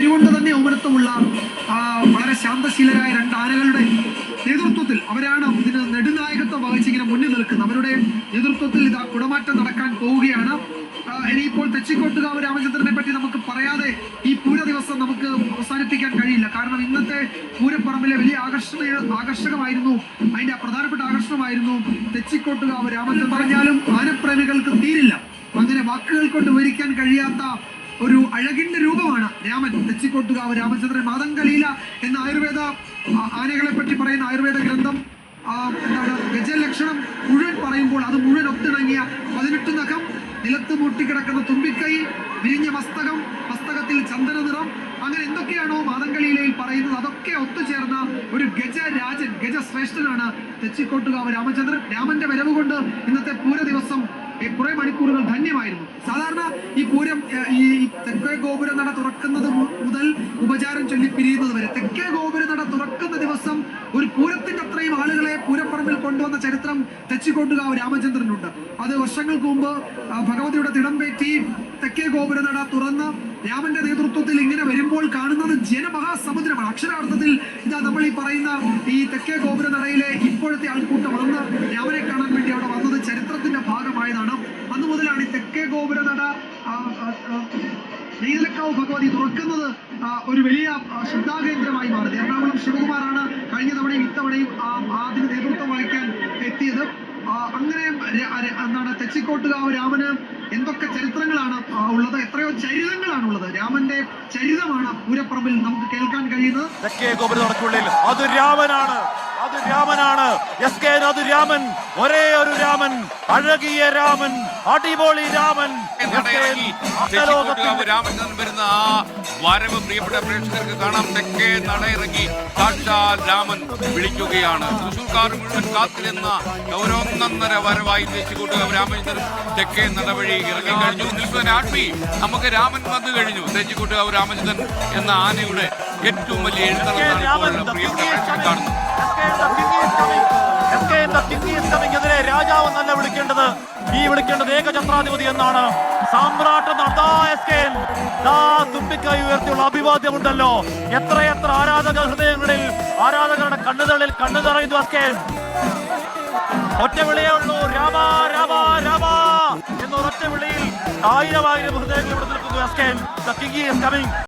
തിരുവണ്ട തന്നെ ആ, വളരെ ശാന്തശീലരായ രണ്ട് ആനകളുടെ നേതൃത്വത്തിൽ അവരാണ് ഇതിന് നെടുനായകത്വം വഹിച്ച് ഇങ്ങനെ മുന്നിൽ നിൽക്കുന്നത്. അവരുടെ നേതൃത്വത്തിൽ ഇത് കുടമാറ്റം നടക്കാൻ പോവുകയാണ്. ഇനി ഇനിയിപ്പോൾ തെച്ചിക്കോട്ടുകാവ് രാമചന്ദ്രനെ പറ്റി നമുക്ക് പറയാതെ ഈ പൂര ദിവസം നമുക്ക് അവസാനിപ്പിക്കാൻ കഴിയില്ല. കാരണം ഇന്നത്തെ പൂരപ്പറമ്പിലെ വലിയ ആകർഷണ ആകർഷകമായിരുന്നു. അതിന്റെ പ്രധാനപ്പെട്ട ആകർഷണമായിരുന്നു തെച്ചിക്കോട്ടുകാവ് രാമചന്ദ്രൻ. പറഞ്ഞാലും ആനപ്രേമികൾക്ക് തീരില്ല. അങ്ങനെ വാക്കുകൾ കൊണ്ട് വിവരിക്കാൻ കഴിയാത്ത ഒരു അഴകിന്റെ രൂപമാണ്. രാമൻ തെച്ചിക്കോട്ടുകാവ് രാമചന്ദ്രൻ മാതംഗലീല എന്ന ആയുർവേദ ആനകളെ പറ്റി പറയുന്ന ആയുർവേദ ഗ്രന്ഥം എന്താണ് ഗജലക്ഷണം മുഴുവൻ പറയുമ്പോൾ അത് മുഴുവൻ ഒത്തിണങ്ങിയ പതിനെട്ട് നഖം നിലത്ത് മുട്ടിക്കിടക്കുന്ന തുമ്പിക്കൈ വിരിഞ്ഞ മസ്തകം മസ്തകത്തിൽ ചന്ദന നിറം അങ്ങനെ എന്തൊക്കെയാണോ മാതങ്കലീലയിൽ പറയുന്നത് അതൊക്കെ ഒത്തുചേർന്ന ഒരു ഗജരാജൻ ഗജശ്രേഷ്ഠനാണ് തെച്ചിക്കോട്ടുകാവ് രാമചന്ദ്രൻ. രാമന്റെ വരവ് കൊണ്ട് ഇന്നത്തെ പൂര ദിവസം കുറെ മണിക്കൂറുകൾ ധന്യമായിരുന്നു. സാധാരണ ഗോപുര നട തുറക്കുന്നത് മുതൽ ഉപചാരം ചൊല്ലി പിരിയുന്നത് വരെ. തെക്കേ ഗോപുര നട തുറക്കുന്ന ദിവസം ഒരു പൂരത്തിന്റെ അത്രയും ആളുകളെ പൂരപ്പറമ്പിൽ കൊണ്ടുവന്ന ചരിത്രം തെച്ചിക്കൊണ്ടുകാവ് രാമചന്ദ്രനുണ്ട്. അത് വർഷങ്ങൾക്ക് മുമ്പ് ഭഗവതിയുടെ തിടമ്പേറ്റി തെക്കേ ഗോപുര നട തുറന്ന് രാമന്റെ നേതൃത്വത്തിൽ ഇങ്ങനെ വരുമ്പോൾ കാണുന്നത് ജനമഹാസമുദ്രമാണ്. അക്ഷരാർത്ഥത്തിൽ ഇതാ നമ്മൾ ഈ പറയുന്ന ഈ തെക്കേ ഗോപുര നടയിലെ ഇപ്പോഴത്തെ ആൾക്കൂട്ടം വന്ന് രാമനെ കാണാൻ ആ, ഭഗവതി തുറക്കുന്നത് ഒരു വലിയ ശ്രദ്ധാകേന്ദ്രമായി മാറുന്നത് എറണാകുളം ശിവകുമാറാണ് കഴിഞ്ഞ തവണയും ഇത്തവണയും അതിന് നേതൃത്വം വഹിക്കാൻ എത്തിയത്. അങ്ങനെ എന്താണ് തെച്ചിക്കോട്ടുകാവ് രാമന് എന്തൊക്കെ ചരിത്രങ്ങളാണ് ഉള്ളത്? എത്രയോ ചരിതങ്ങളാണ് ഉള്ളത്. രാമന്റെ ചരിതമാണ് പൂരപ്പറമ്പിൽ നമുക്ക് കേൾക്കാൻ കഴിയുന്നത്. അത് രാമനാണ്. അത് രാമനാണ്. എസ് കെ അത് രാമൻ ഒരേ ഒരു രാമൻ അഴകിയ രാമൻ അടിപൊളി രാമൻ. രാമൻ വരുന്ന ആ വരവ് പ്രിയപ്പെട്ട പ്രേക്ഷകർക്ക് കാണാം. തെക്കേ നടയിറങ്ങി സാക്ഷാൽ രാമൻ വിളിക്കുകയാണ്. തൃശൂർക്കാർ മുഴുവൻ കാത്തിരുന്ന ഗൗരവന്നര വരവായി തെച്ചിക്കോട്ടുകാവ് രാമചന്ദ്രൻ തെക്കേ നടവഴി ഇറങ്ങി കഴിഞ്ഞു നിൽക്കുന്ന ആത്മി നമുക്ക് രാമൻ വന്നു കഴിഞ്ഞു. തെച്ചിക്കോട്ടുകാവ് രാമചന്ദ്രൻ എന്ന ആനയുടെ ഏറ്റവും വലിയ ഇപ്പോൾ പ്രിയപ്പെട്ട പ്രേക്ഷകർ കാണുന്നു കാണുന്നത്. എന്നല്ല വിളിക്കേണ്ടത്? ഈ വിളിക്കേണ്ടത് ഏകചത്രാധിപതി എന്നാണ്. സാമ്രാട്ട് തുമ്പിക്കൈ ഉയർത്തിയുള്ള അഭിവാദ്യമുണ്ടല്ലോ. എത്രയെത്ര ആരാധക ഹൃദയങ്ങളിൽ ആരാധകരുടെ കണ്ണുകളിൽ കണ്ണു നിറയുന്നു അസ്കേൻ ഒറ്റ വിളിയേ ഉള്ളൂ. രാമ രാമ രാമ എന്ന ഒരൊറ്റ വിളിയിൽ ആയിരം ആയിരം ഹൃദയങ്ങൾ ഇവിടെ നിൽക്കുന്നു അസ്കേൻ ഈസ് കമ്മിങ്.